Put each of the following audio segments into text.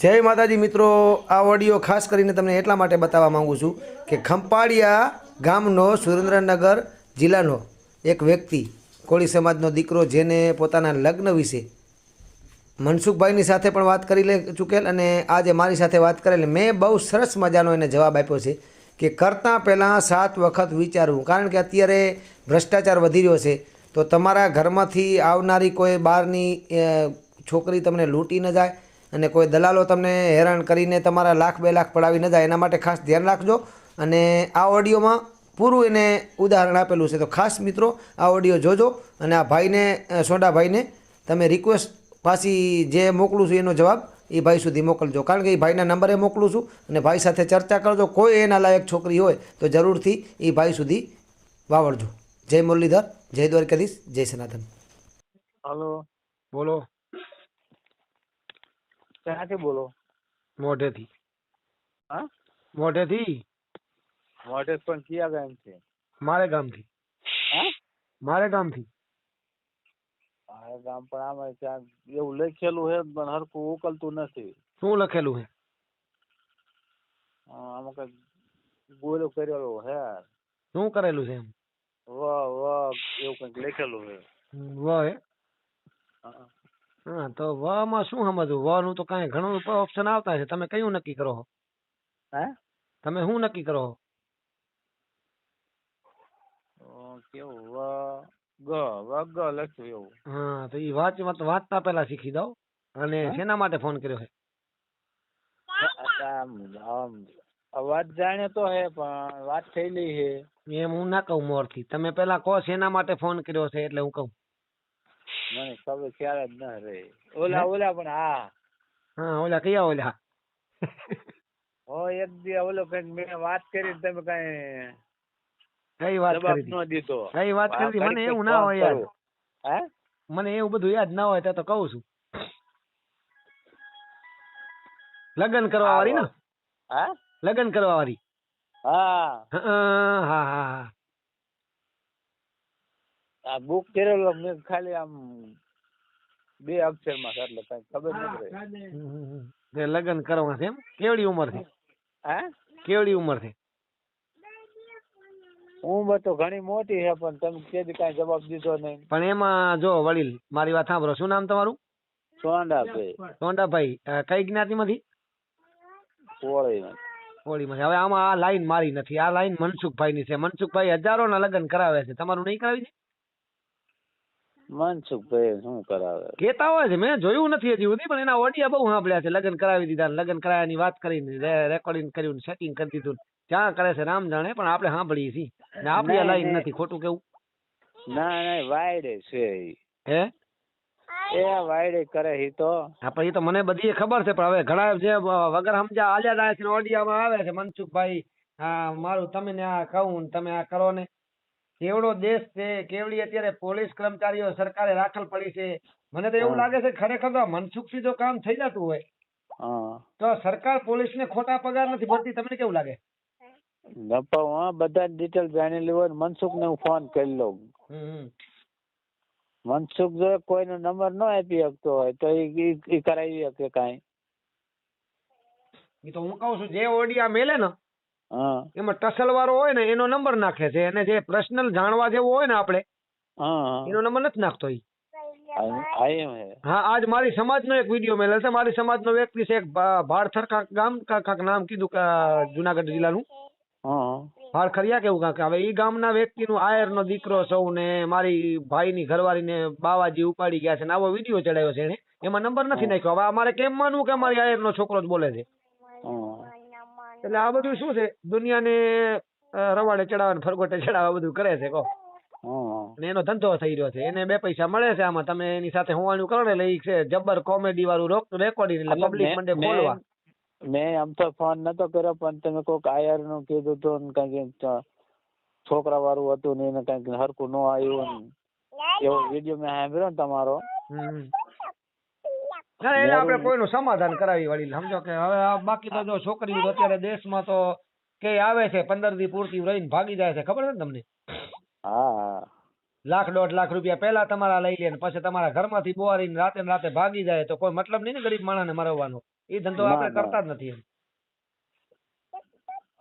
જય માતાજી મિત્રો, આ ઓડિયો ખાસ કરીને તમને એટલા માટે બતાવવા માગું છું કે ખંપાળિયા ગામનો સુરેન્દ્રનગર જિલ્લાનો એક વ્યક્તિ, કોળી સમાજનો દીકરો જેને પોતાના લગ્ન વિશે મનસુખભાઈની સાથે પણ વાત કરી લે ચૂકેલ અને આજે મારી સાથે વાત કરેલ મેં બહુ સરસ મજાનો એને જવાબ આપ્યો છે કે કરતાં પહેલાં સાત વખત વિચારવું. કારણ કે અત્યારે ભ્રષ્ટાચાર વધી રહ્યો છે, તો તમારા ઘરમાંથી આવનારી કોઈ બહારની છોકરી તમને લૂંટી ન જાય અને કોઈ દલાલો તમને હેરાન કરીને તમારા લાખ બે લાખ પડાવી ન જાય, એના માટે ખાસ ધ્યાન રાખજો. અને આ ઓડિયોમાં પૂરું એને ઉદાહરણ આપેલું છે. તો ખાસ મિત્રો, આ ઓડિયો જોજો અને આ ભાઈને સોડાભાઈને તમે રિક્વેસ્ટ પાછી જે મોકલું છું એનો જવાબ એ ભાઈ સુધી મોકલજો. કારણ કે એ ભાઈના નંબરે મોકલું છું અને ભાઈ સાથે ચર્ચા કરજો. કોઈ એના લાયક છોકરી હોય તો જરૂરથી એ ભાઈ સુધી વાવડજો. જય મુરલીધર, જય દ્વારકાધીશ, જય સનાતન. હલો, બોલો. ક્યાંથી બોલો મોઢેથી હા મોઢેથી મોઢે પણ કયા ગામ છે મારે ગામથી હા મારે ગામથી મારે ગામ પણ આમાં ક્યાંક એવું લખેલું છે પણ હરખું ઉકલતું નથી શું લખેલું છે અ, આમાં કંઈક ગોળો કરેલો હે શું કરેલું છે એમ વ વ એવું કંઈક લખેલું છે વ હે હા. તો વ માં શું સમજવું? વ નું તો કાંઈ ઘણું ઓપ્શન આવતા છે તમે કયું નક્કી કરો છો? હે? તમે શું નક્કી કરો છો? કેવું? વ ગ વ ગ લખ્યું એવું. હા તો એ વાંચ વાંચતા પહેલા શીખી દો અને શેના માટે ફોન કર્યો છે? અવાજ જાણે તો હે પણ વાત થયેલી છે એમ હું ના કહું મોરથી. તમે પહેલા કહો શેના માટે ફોન કર્યો છે એટલે હું કહું. મને ખબર ખ્યાલ જ ન રે ઓલા ઓલા પણ હા. હા ઓલા કયા ઓલા? હો એક દી ઓલો કંઈક મેં વાત કરી તમે કઈ કઈ વાત કરી? ન દીધો. કઈ વાત કરી? મને એવું ના હોય યાર. હે? મને એવું બધું યાદ ના હોય તો તો કહું છું. લગ્ન કરવા વાળી ને? હા? લગ્ન કરવા વાળી? હા હા હા હા. આ બુક કરેલો મેં ખાલી આમ બે અક્ષરમાં છે એટલે કઈ ખબર નથી. તે લગ્ન કરવા છે એમ? કેવડી ઉંમર છે? હે? કેવડી ઉંમર છે? ઉંમર તો ઘણી મોટી છે પણ તમે કેદી કઈ જવાબ દીધો નહીં. પણ એમાં જો વડીલ મારી વાત સાંભળો. શું નામ તમારું? સોંડા ભાઈ સોંડાભાઈ. અ, કઈ જ્ઞાતિમાંથી? કોળી હોળીમાંથી હવે આમાં આ લાઈન મારી નથી. આ લાઈન મનસુખભાઈ ની છે. મનસુખભાઈ હજારો ના લગ્ન કરાવે છે. તમારું નહીં કરાવી છે? મનસુખ ભાઈ શું કરાવે? કેતા હોય છે. મેં જોયું નથી હજી સુધી પણ એના ઓડિયા બહુ સાંભળ્યા છે. લગ્ન કરાવી દીધા લગ્ન કરાયાની વાત કરીને રેકોર્ડિંગ કર્યું સેટિંગ કરી દીધું ક્યાં કરે છે રામ જાણે પણ આપણે સાંભળીએ છીએ. ને આપણી લાઈન નથી ખોટું કેવું? ના ના વાયડે છે હે? એ વાયડે કરે હી તો. હા પણ એ તો મને બધી ખબર છે પણ હવે ઘણા જે વગર સમજા આલ્યા જાય છે ઓડિયામાં આવે છે મનસુખભાઈ. હા મારું તમે ને આ કહું ને તમે આ કરો ને. કેવડો દેશ છે કેવડી અત્યારે પોલીસ કર્મચારીઓ સરકારે રાખલ પડી છે. મને તો એવું લાગે છે ખરેખર તો મનસુખથી જો કામ થઈ જતું હોય તો સરકાર પોલીસને ખોટા પગાર નથી ભરતી તમને કેવું લાગે? ગપ્પા હા બધા ડિટેલ જાણેલી હોય મનસુખ ને હું ફોન કરી લઉં. મનસુખ જો કોઈનો નંબર ન આપી શકતો હોય તો ઈ કરાવી શકે કાંઈ. એ તો હું કહું છું જે ઓડિયા મેલે ને એમાં ટસલ વાળો હોય ને એનો નંબર નાખે છે. અને જે પર્સનલ જાણવા જેવો હોય ને આપણે એનો નંબર નથી નાખતો ઈ. હા આજ મારી સમાજનો એક વીડિયો મેળે છે. મારી સમાજનો વ્યક્તિ છે એક ભાડથર કાંક ગામ કાંક નામ કીધું કે જુનાગઢ જિલ્લાનું. હા. ભાડખરિયા કેવું કાંક હવે ઈ ગામના વ્યક્તિનું આયરનો દીકરો સૌ ને મારી ભાઈની ઘરવાળીને બાવાજી ઉપાડી ગયા છે ને આવો વીડિયો ચડાવ્યો છે એને એમાં નંબર નથી નાખ્યો. હવે અમારે કેમ માનવું કે અમારી આયરનો છોકરો જ બોલે છે? એટલે આ બધું શું છે? દુનિયાને રવાડે ચડાવવાનું ફરગોટે ચડાવવા બધું કરે છે કહો. અને એનો ધંધો થઈ રહ્યો છે. એને બે પૈસા મળે છે આમાં. તમે એની સાથે હોવાનું કરો ને એટલે છે જબ્બર કોમેડી વાળું રેકોર્ડિંગ એટલે પબ્લિક મેં- મંડે મેં- ખોલવા. મેં આમ તો ફોન નતો કર્યો પણ તમે કોક આયરનું કીધું હતું કંઈક છોકરા વાળું હતું ને એને કંઈક હરકું ન આવ્યું ને એવો વીડિયો મેં સાંભળ્યો ને તમારો. હમ. ના એટલે આપણે કોઈનું સમાધાન કરાવી વળી સમજો કે હવે આ બાકી તો જો છોકરીઓ તો અત્યારે દેશમાં તો કે આવે છે પંદર દી પૂરતી રહીને ભાગી જાય છે ખબર છે ને તમને? હા લાખ દોઢ લાખ રૂપિયા પહેલા તમારા લઈ લે પછી તમારા ઘરમાંથી બોવારીને રાતે રાતે ભાગી જાય તો કોઈ મતલબ નહીં ને ગરીબ માણસને મરવાનો એ ધંધો આપણે કરતા જ નથી એમ.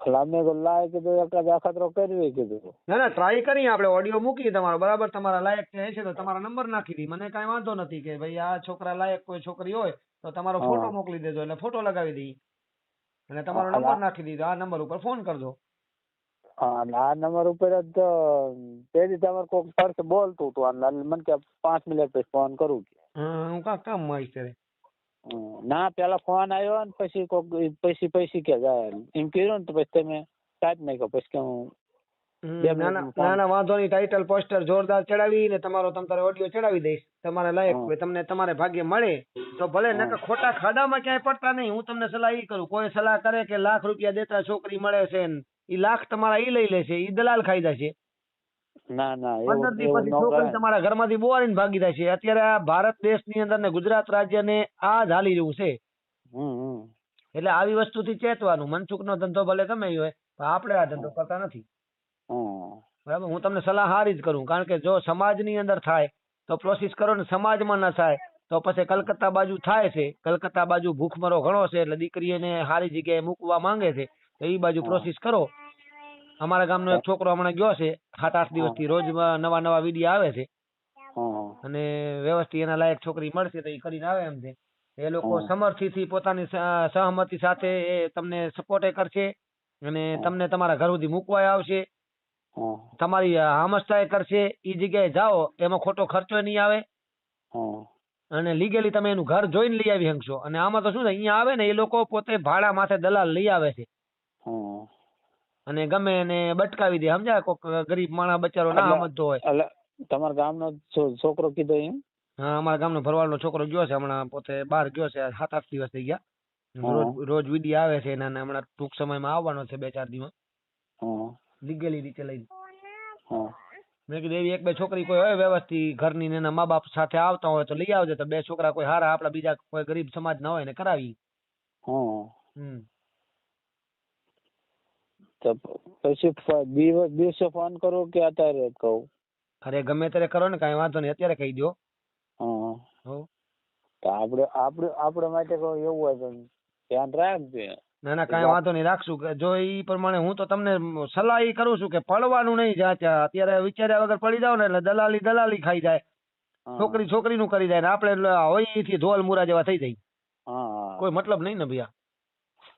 એટલે અમે કીધું લાય કીધું અખતરો કરવી કીધું. ના ના ટ્રાય કરી આપણે ઓડિયો મૂકી તમારો. બરાબર તમારા લાયક છે છે તો તમારા નંબર નાખી દી. મને કાંઈ વાંધો નથી કે ભાઈ આ છોકરા લાયક કોઈ છોકરી હોય તો તમારો ફોટો મોકલી દેજો એટલે ફોટો લગાવી દઈ અને તમારો નંબર નાખી દીધો. આ નંબર ઉપર ફોન કરજો. હા આ નંબર ઉપર જ તો તેથી તમારે કોઈક પર્સ બોલતું હતું. મને કે પાંચ મિનિટ પછી ફોન કરું હું કાંક કામ આવીશ ત્યારે. ના પેલા ફોન આવ્યો ને પછી કોક પછી પછી કે એમ કીધું ને તો પછી તમે કાઢી નાખ્યો. પછી કે હું ના વાંધો નહીં ટાઇટલ પોસ્ટર જોરદાર ચડાવી ને તમારો તમ તારે ઓડિયો ચડાવી દઈશ. તમારે લાયક તમને તમારે ભાગ્ય મળે તો ભલે. નકર ખોટા ખાડામાં ક્યાંય પડતા નહીં. હું તમને સલાહ એ કરું. કોઈ સલાહ કરે કે લાખ રૂપિયા દેતા છોકરી મળે છે ને ઈ લાખ તમારા ઈ લઈ લેશે ઈ દલાલ ખાઈ જશે. ના ના પંદર એવું દી પછી છોકરી તમારા ઘરમાંથી બોવારીને ભાગી જાય છે. અત્યારે આ ભારત દેશની અંદર ને ગુજરાત રાજ્યને આ જ હાલી રહ્યું છે. એટલે આવી વસ્તુથી ચેતવાનું. મનસુખનો ધંધો ભલે ગમે હોય પણ આપણે આ ધંધો કરતા નથી. બરાબર? હું તમને સલાહ હારી જ કરું. કારણ કે જો સમાજની અંદર થાય તો પ્રોસેસ કરો ને સમાજમાં ના થાય તો પછી કલકત્તા બાજુ થાય છે. કલકત્તા બાજુ ભૂખમરો ઘણો છે એટલે દીકરીને સારી જગ્યાએ મૂકવા માંગે છે તો એ બાજુ. પ્રોસેસ કરો. અમારા ગામનો એક છોકરો હમણાં ગયો છે સાત આઠ દિવસથી. રોજ નવા નવા વીડિયો આવે છે. અને વ્યવસ્થિત એના લાયક છોકરી મળશે તો એ કરીને આવે એમ છે. એ લોકો સમર્થિથી પોતાની સહમતી સાથે એ તમને સપોર્ટ કરશે અને તમને તમારા ઘર સુધી મૂકવા આવશે. તમારી હામસ્તા કરશે. એ જગ્યાએ જાઓ એમાં ખોટો ખર્ચો નહીં આવે. અને લીગેલી તમે એનું ઘર જોઈને લઈ આવી શકશો અને આમાં તો શું છે અહીંયા આવે ને એ લોકો પોતે ભાડા માથે દલાલ લઈ આવે છે. અને ગમે એને બટકાવી દે. સમજાય? કોક ગરીબ માણસ બચારો ના સમજતો હોય. એટલે તમારા ગામનો છોકરો કીધો એમ? હા અમારા ગામનો ભરવાડનો છોકરો ગયો છે. હમણાં પોતે બહાર ગયો છે. સાત આઠ દિવસ થઈ ગયા. રોજ રોજ વિધિ આવે છે એના હમણાં ટૂંક સમયમાં આવવાનો છે બે ચાર દિવસ. લીગેલી રીતે લઈને. મેં કીધું એવી એક બે છોકરી કોઈ હોય વ્યવસ્થિત ઘરની ને એના મા બાપ સાથે આવતા હોય તો લઈ આવજે. તો બે છોકરા કોઈ હારા આપડા બીજા કોઈ ગરીબ સમાજ ના હોય ને કરાવી. હમ. તો પછી દિવસે ફોન કરો કે અત્યારે કહું? અરે ગમે ત્યારે કરો ને કાંઈ વાંધો નહીં અત્યારે કહી દો હા. તો આપણે આપણે આપણે માટે કોઈ એવું હોય તો ધ્યાન રાખજે. ના ના કાંઈ વાંધો નહીં રાખશું. કે જો ઈ પ્રમાણે હું તો તમને સલાહ એ કરું છું કે પડવાનું નહીં જાચા અત્યારે વિચાર્યા વગર પડી જાવ ને એટલે દલાલી દલાલી ખાઈ જાય. છોકરી છોકરીનું કરી જાય ને આપણે હોય એથી ધોલ મુરા જેવા થઈ જાય. કોઈ મતલબ નહીં ને ભૈયા.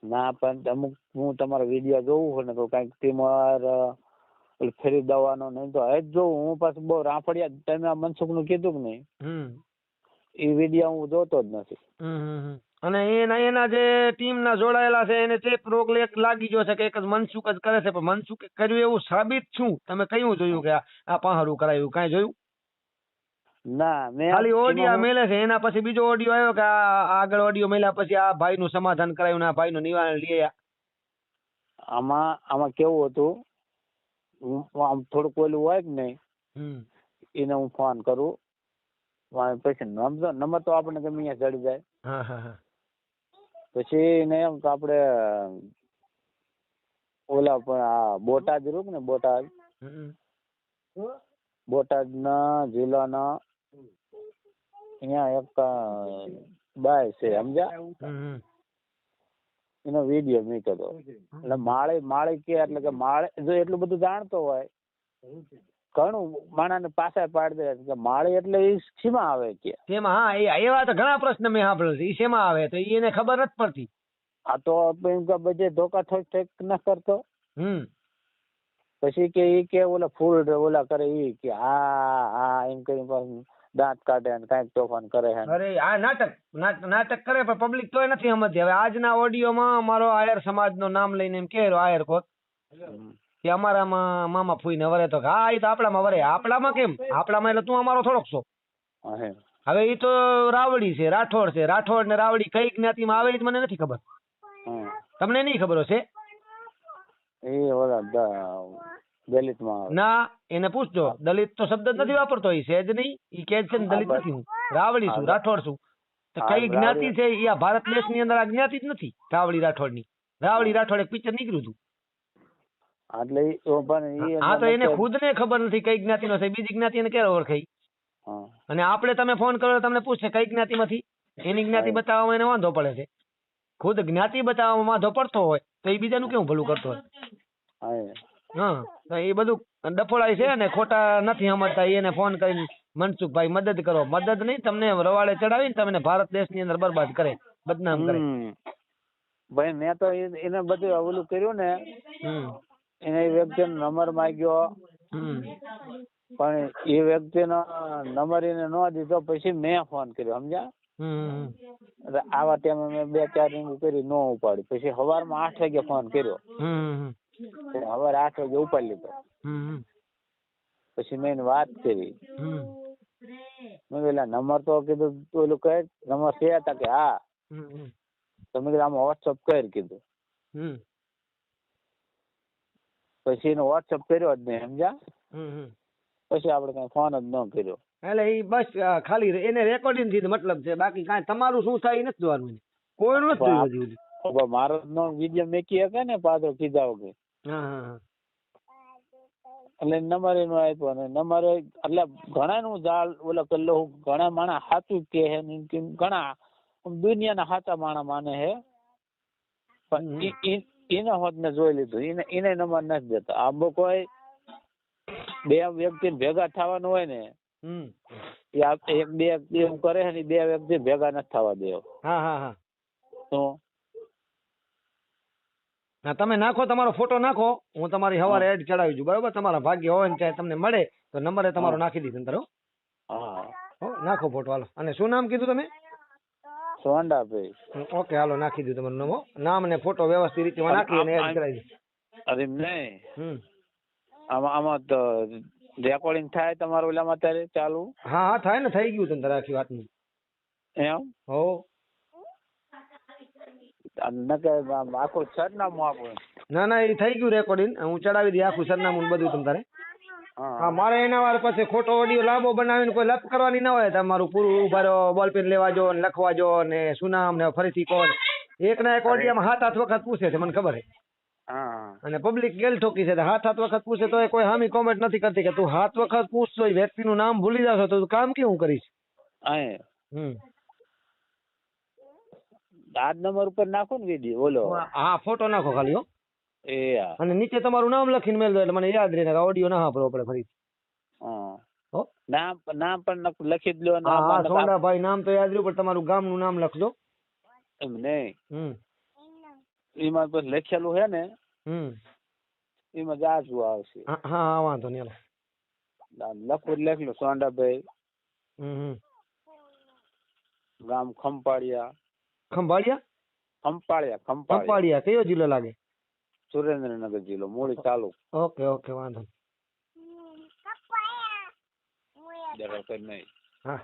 ના પણ અમુક હું તમારો વીડિયો જોઉં છું ને તો કાંઈક ઓલી ફેરી દવાનો નહીં તો હજ જોઉં હું પાછું બહુ રાફડિયા તમે આ મનસુખનું કીધું કે નહીં? હમ. એ વીડિયો હું જોતો જ નથી. અને એના એના જે ટીમ ના જોડાયેલા છે એને ચેપ રોગ લાગી ગયો છે કે એક જ મનસુખ જ કરે છે. પણ મનસુખે કર્યું એવું સાબિત છું તમે કયું જોયું કે આ- આ પહાડું કરાયું? કાંઈ જોયું? ના મેં ખાલી ઓડિયો મેલે છે એના પછી બીજો ઓડિયો આવ્યો કે આગળ ઓડિયો મેલ્યા પછી આ ભાઈનું સમાધાન કરાયું ને ભાઈ નું નિવારણ લઈ આમાં આમાં કેવું હતું? આમ થોડુંક ઓલું હોય કે નહીં? એને હું ફોન કરું. પછી નંબર નંબર તો આપણને ગમે અહીંયા ચડી જાય. હા હા હા. પછી એને એમ કે આપણે ઓલા પણ આ બોટાદ રૂપ ને બોટાદ. હમ. બોટાદના જિલ્લાના અહીંયા એક બાય છે સમજ્યા. એનો વીડિયો મૂક્યો હતો એટલે માળે માળે કે એટલે કે માળે જો એટલું બધું જાણતો હોય ઘણું માણાને પાછા પાડી દે કે માળી એટલે એ શેમાં આવે કે? શેમાં? હા એ એવા તો ઘણા પ્રશ્ન મેં સાંભળ્યો છે એ શેમાં આવે તો એને ખબર નથી પડતી. આ તો એમ કે બધે ધોકા થોક ઠેક ન કરતો. હમ. પછી કે એ કે ઓલા ફૂલ ઓલા કરે એ કે હા હા એમ કરીને પાછું દાંત કાઢે ને કાંઈક તોફાન કરે છે અરે આ નાટક નાટક કરે પણ પબ્લિક તોય નથી સમજતી. હવે આજના ઓડિયોમાં અમારો આયર સમાજનું નામ લઈને એમ કે આયર કોક કે અમારામાં મામા ફૂઈને વરે તો હા એ તો આપણામાં વરે. આપણામાં કેમ? આપણામાં એટલે તું અમારો થોડોક છો. હવે એ તો રાવડી છે રાઠોડ છે. રાઠોડ ને રાવડી કઈ જ્ઞાતિમાં આવે એ મને નથી ખબર. તમને નહીં ખબર હશે? એ ઓલા દલિતમાં ના એને પૂછજો. દલિત તો શબ્દ નથી વાપરતો. એ છે જ નહીં. એ કે છે દલિત નથી હું. રાવડી છું રાઠોડ છું. તો કઈ જ્ઞાતિ છે એ આ ભારત દેશની અંદર આ જ્ઞાતિ જ નથી? રાવડી રાઠોડની. રાવડી રાઠોડ એક પિક્ચર નીકળ્યું હતું. એટલે પણ હા તો એને ખુદ ને ખબર નથી કઈ જ્ઞાતિનો છે. બીજી જ્ઞાતિ એને ક્યારે ઓળખાઈ? અને આપણે તમે ફોન કરો તમને પૂછશે કઈ જ્ઞાતિ માંથી એની જ્ઞાતિ બતાવવામાં એને વાંધો પડે છે. ખુદ જ્ઞાતિ બતાવવામાં વાંધો પડતો હોય તો એ બીજાનું કેવું ભલું કરતો હોય? હા. એ બધું ડફોળાય છે ને ખોટા નથી સમજતા એને ફોન કરીને મનસુખભાઈ મદદ કરો. મદદ નહીં તમને રવાડે ચડાવીને તમને ભારત દેશની અંદર બરબાદ કરે બદનામ કરે. ભાઈ મેં તો એને બધું ઓલું કર્યું ને એને એ વ્યક્તિનો નંબર માંગ્યો. પણ એ વ્યક્તિનો નંબર એને ન દીધો પછી મેં ફોન કર્યો સમજ્યા? એટલે આવા ટાઈમે મેં બે ચાર રિંગ કરી ન ઉપાડી. પછી સવારમાં આઠ વાગે ફોન કર્યો. સવારે આઠ વાગે ઉપાડી લીધો. પછી મેં વાત કરી. મેં પેલા નંબર તો કીધું તું ઓલું કહે નંબર છે હતા કે હા. તો મેં કીધું આમાં વોટ્સઅપ કર કીધું. પછી એને વોટ્સઅપ કર્યો જ નહીં સમજ્યા? પછી આપણે કઈ ફોન જ ન કર્યો. એટલે એ બસ ખાલી એને રેકોર્ડિંગથી મતલબ છે. બાકી કાંઈ તમારું શું થાય એ નથી જોવાનું કોઈનું નથી જોયું હજી સુધી. મારો નો વીડિયો મેકી શકે ને પાછો કીધા વગર? હા હા હા. એટલે નંબર એનો આપ્યો ને નંબર એટલે ઘણા નું જાળ ઓલા કલ્લો ઘણા માણસ સાચું કે હે ને કેમ ઘણા દુનિયાના સાચા માણસ માને હે. પણ એને હોત ને જોઈ લીધું. એને એને નંબર નથી દેતા. આમ કોઈ બે વ્યક્તિ ભેગા થવાનું હોય ને હમ. એક બે વ્યક્તિ એમ કરે ને બે વ્યક્તિ ભેગા નથી થવા દેવો. હા હા હા. તો હા તમે નાખો તમારો ફોટો નાખો. હું તમારી સવારે એડ ચડાવી છું બરોબર? તમારા ભાગ્ય હોય ને ચાહે તમને મળે તો નંબર તમારો નાખી દીધો અંદર હા. નાખો ફોટો હાલો. અને શું નામ કીધું તમે? સોંડા ભાઈ ઓકે હાલો નાખી દીધું તમારું નામ. નામ ને ફોટો વ્યવસ્થિત રીતે નાખી અને એડ કરાવી અરે નહીં. આમાં આમાં તો રેકોર્ડિંગ થાય તમારું ઓલામાં અત્યારે ચાલુ? હા હા થાય ને થઈ ગયું તમને આખી વાતનું. એમ? હો. આખું સરનામું આપો ના ના એ થઈ ગયું રેકોર્ડિંગ હું ચડાવી દઈ આખું સરનામું બધું તમ તારે. હા. મારે એના વાર પછી ખોટો ઓડિયો લાંબો બનાવીને કોઈ લપ કરવાની ના હોય તમારું પૂરું ઊભા રહો બોલપેન લેવા જો ને લખવા જો ને સુનામ ને ફરીથી કોણ? એક ના એક ઓડિયામાં હાથ હાથ વખત પૂછે છે મને ખબર છે. હા અને પબ્લિક ગેલ ઠોકી છે. હાથ હાથ વખત પૂછે તો કોઈ હામી કોમેન્ટ નથી કરતી કે તું હાથ વખત પૂછતો વ્યક્તિનું નામ ભૂલી જશો તો તું કામ કેવું કરીશ? હમ. આ નંબર ઉપર નાખો ને વીડિયો બોલો. હા ફોટો નાખો ખાલી હો. એ અને નીચે તમારું નામ લખીને મેલ દો એટલે મને યાદ રહે ઓડિયો ના સાંભળવો આપણે ફરી. હા. નામ નામ પણ લખી દો લો નામ હા નખ- નામ તો યાદ રહ્યું પણ તમારું ગામનું નામ લખજો. એમ નહીં. હમ. એમાં પછી લખેલું છે ને? હમ. એમાં જાજુ આવશે. હા હા હા, વાંધો નહીં હાલો. લખવું જ લખલું સોંડાભાઈ. હમ ગામ ખંપાળિયા. ખંભાળિયા? ખંપાળિયા ખંપાળિયા. કયો જિલ્લો લાગે? સુરેન્દ્રનગર જિલ્લો મૂળી તાલુકો. ઓકે ઓકે વાંધો નહીં. જરા કઈ નહીં. હા.